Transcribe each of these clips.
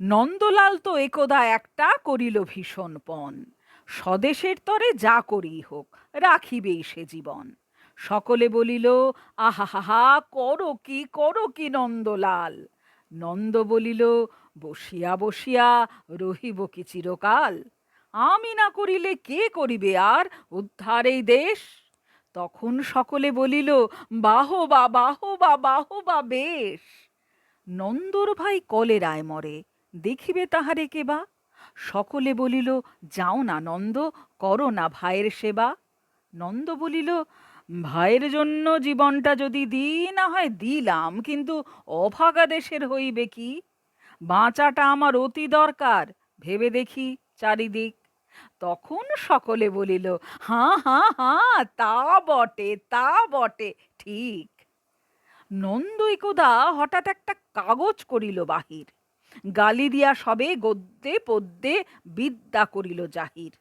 নন্দলাল তো একদা একটা করিল ভীষণ পণ। স্বদেশের তরে যা করি হোক রাখিবেই সে জীবন। সকলে বলিল আহা হা হা করো কি করো কি নন্দলাল? নন্দ বলিল, বসিয়া বসিয়া রহিব কি চিরকাল? আমি না করিলে কে করিবে আর উদ্ধার এই দেশ? তখন সকলে বলিল বাহো বা বাহো বা বাহো বা বেশ! নন্দর ভাই কলেরায় মরে। দেখিবে তাহারে কেবা সকলে বলিল, যাও না নন্দ, করো না ভাইয়ের সেবা। নন্দ বলিল, ভাইয়ের জন্য জীবনটা যদি দিই, না হয় দিলাম, কিন্তু অভাগা দেশের হইবে কি? বাঁচাটা আমার অতি দরকার, ভেবে দেখি চারিদিক। তখন সকলে বলিল, হাঁ হাঁ হাঁ, তা বটে তা বটে, ঠিক। নন্দইকোদা হঠাৎ একটা কাগজ করিল বাহির। গালি দিয়া সবে গদ্যে পদ্যে বিদ্যা করিল জাহির।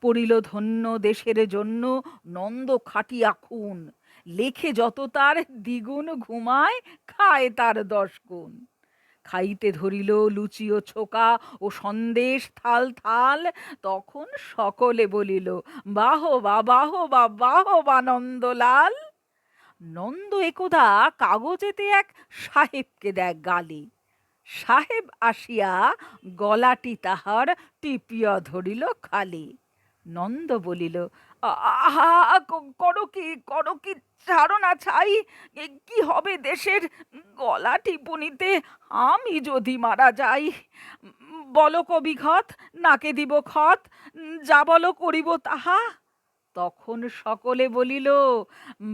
পড়িল ধন্য দেশের জন্য নন্দ খাটিয়া খুন। লেখে যত তার দ্বিগুণ ঘুমায়, খায় তার দশ গুণ। খাইতে ধরিল লুচি ও ছোকা ও সন্দেশ থাল থাল, তখন সকলে বলিল, বাহ বা বাহ বা বাহ বা নন্দলাল। নন্দ একদা কাগজেতে এক সাহেবকে দেখ গালি। সাহেব আসিয়া গলাটি তাহার টিপিয়া ধরিল খালি। নন্দ বলিল আহা করো কি করো কি, ছাড়ো না ছাই কি হবে দেশের গলা টিপুনিতে আমি যদি মারা যাই, বলো কবি ঘত, নাকে দিব খত, যা বলো করিব তাহা? তখন সকলে বলিল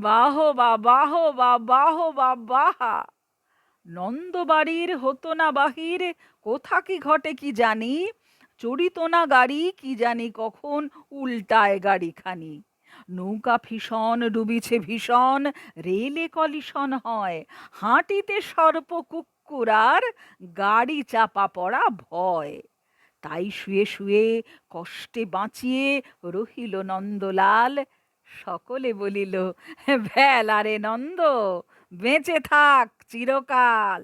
বাহ বা বাহ বা বাহ বা বাহা। নন্দবাড়ির হতো না বাহির, কোথা কি ঘটে কি জানি? চড়িত না গাড়ি, কি জানি কখন উল্টায় গাড়িখানি। নৌকা ভীষণ, ডুবিছে ভীষণ, রেলে কলিশন হয়। হাঁটিতে সর্প কুকুরার, গাড়ি চাপা পড়া ভয়। তাই শুয়ে শুয়ে কষ্টে বাঁচিয়ে রহিল নন্দলাল। সকলে বলিল ভেলারে নন্দ বেঁচে থাক চিরকাল।